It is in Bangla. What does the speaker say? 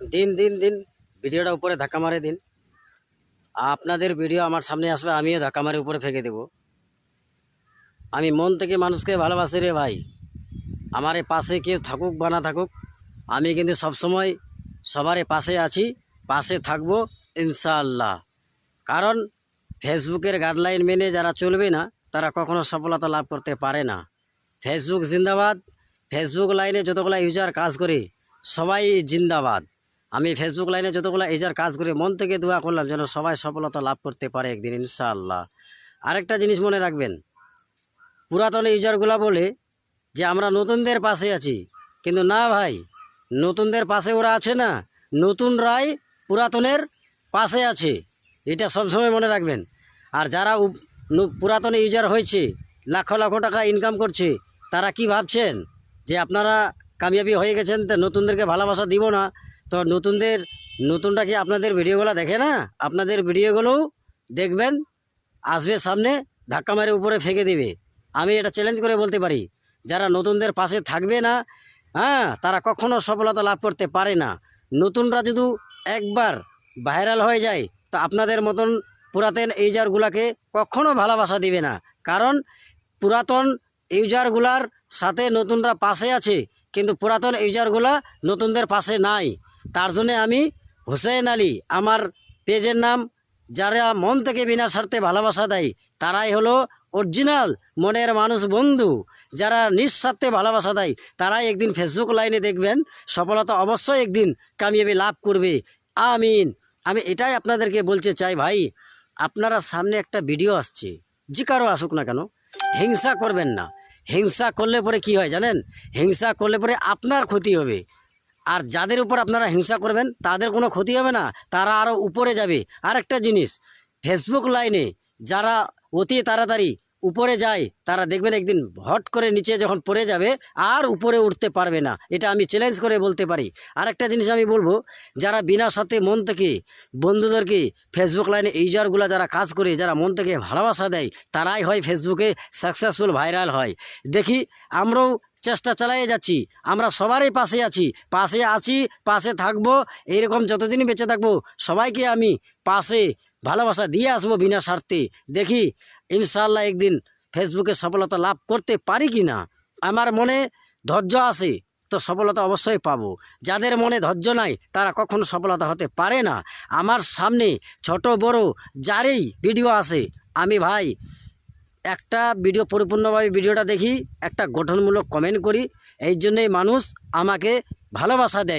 দিন দিন দিন ভিডিওটা উপরে ধাক্কা মারে দিন। আপনাদের ভিডিও আমার সামনে আসবে, আমিও ধাক্কা মারে উপরে ফেঁকে দেব। আমি মন থেকে মানুষকে ভালোবাসি রে ভাই। আমার পাশে কেউ থাকুক বা না থাকুক, আমি কিন্তু সবসময় সবারই পাশে আছি, পাশে থাকব ইনশাআল্লাহ। কারণ ফেসবুকের গাইডলাইন মেনে যারা চলবে না, তারা কখনো সফলতা লাভ করতে পারে না। ফেসবুক জিন্দাবাদ, ফেসবুক লাইনে যতগুলো ইউজার কাজ করে, সবাই জিন্দাবাদ। আমি ফেসবুক লাইনে যতগুলো ইউজার কাজ করে, মন থেকে দোয়া করলাম যেন সবাই সফলতা লাভ করতে পারে একদিন, ইনশাআল্লাহ। আরেকটা জিনিস মনে রাখবেন, পুরাতন ইউজারগুলো বলে যে আমরা নতুনদের পাশে আছি, কিন্তু না ভাই, নতুনদের পাশে ওরা আছে না নতুনরাই পুরাতনের পাশে আছে, এটা সবসময় মনে রাখবেন। আর যারা পুরাতন ইউজার হয়েছে, লাখো লাখো টাকা ইনকাম করছে, তারা কি ভাবছেন? যে আপনারা কামিয়াবি হয়ে গেছেন, তো নতুনদেরকে ভালোবাসা দিব না তো নতুনদের, নতুনরা কি আপনাদের ভিডিওগুলো দেখে না? আপনাদের ভিডিওগুলোও দেখবেন, আসবে সামনে, ধাক্কা মারে উপরে ফেঁকে দিবে। আমি এটা চ্যালেঞ্জ করে বলতে পারি, যারা নতুনদের পাশে থাকবে না হ্যাঁ তারা কখনো সফলতা লাভ করতে পারে না। নতুনরা যদি একবার ভাইরাল হয়ে যায়, তো আপনাদের মতন পুরাতন ইউজারগুলাকে কখনো ভালোবাসা দিবে না। কারণ পুরাতন ইউজারগুলার সাথে নতুনরা পাশে আছে, কিন্তু পুরাতন ইউজারগুলা নতুনদের পাশে নাই। তার জন্যে আমি হুসেন আলী, আমার পেজের নাম, যারা মন থেকে বিনা স্বার্থে ভালোবাসা দেয়, তারাই হলো অরিজিনাল মনের মানুষ বন্ধু। যারা নিঃস্বার্থে ভালোবাসা দেয়, তারাই একদিন ফেসবুক লাইনে দেখবেন, সফলতা অবশ্যই একদিন কামিয়াবি লাভ করবে। আমিন। আমি এটাই আপনাদেরকে বলতে চাই ভাই, আপনারা সামনে একটা ভিডিও আসছে, যে কারও আসুক না কেন, হিংসা করবেন না। হিংসা করলে পরে কি হয় জানেন? হিংসা করলে পরে আপনার ক্ষতি হবে। আর যাদের উপর আপনারা হিংসা করবেন, তাদের কোনো ক্ষতি হবে না। তারা আরও উপরে যাবে। আর একটা জিনিস, ফেসবুক লাইনে যারা অতি তাড়াতাড়ি উপরে যায়, তারা দেখবেন একদিন হট করে নিচে যখন পড়ে যাবে, আর উপরে উঠতে পারবে না। এটা আমি চ্যালেঞ্জ করে বলতে পারি। আর একটা জিনিস আমি বলব, যারা বিনা সাথে মন থেকে বন্ধুদেরকে ফেসবুক লাইনে ইউজারগুলো যারা কাজ করে, যারা মন থেকে ভালোবাসা দেয়, তারাই হয় ফেসবুকে সাকসেসফুল ভাইরাল হয়। দেখি, আমরাও চেষ্টা চালিয়ে যাচ্ছি। আমরা সবারই পাশে আছি। পাশে আছি, পাশে থাকব, এইরকম যতদিন বেঁচে থাকব, সবাইকে আমি পাশে ভালোবাসা দিয়ে আসব বিনা স্বার্থে। দেখি ইনশাল্লাহ একদিন ফেসবুকে সফলতা লাভ করতে পারি কি না? আমার মনে ধৈর্য আছে, তো সফলতা অবশ্যই পাবো। যাদের মনে ধৈর্য নাই, তারা কখনো সফলতা হতে পারে না। আমার সামনে ছোট বড় যারই ভিডিও আসে আমি ভাই একটা ভিডিও পরিপূর্ণভাবে ভিডিওটা দেখি, একটা গঠনমূলক কমেন্ট করি, এই জন্যেই মানুষ আমাকে ভালোবাসা দেয়।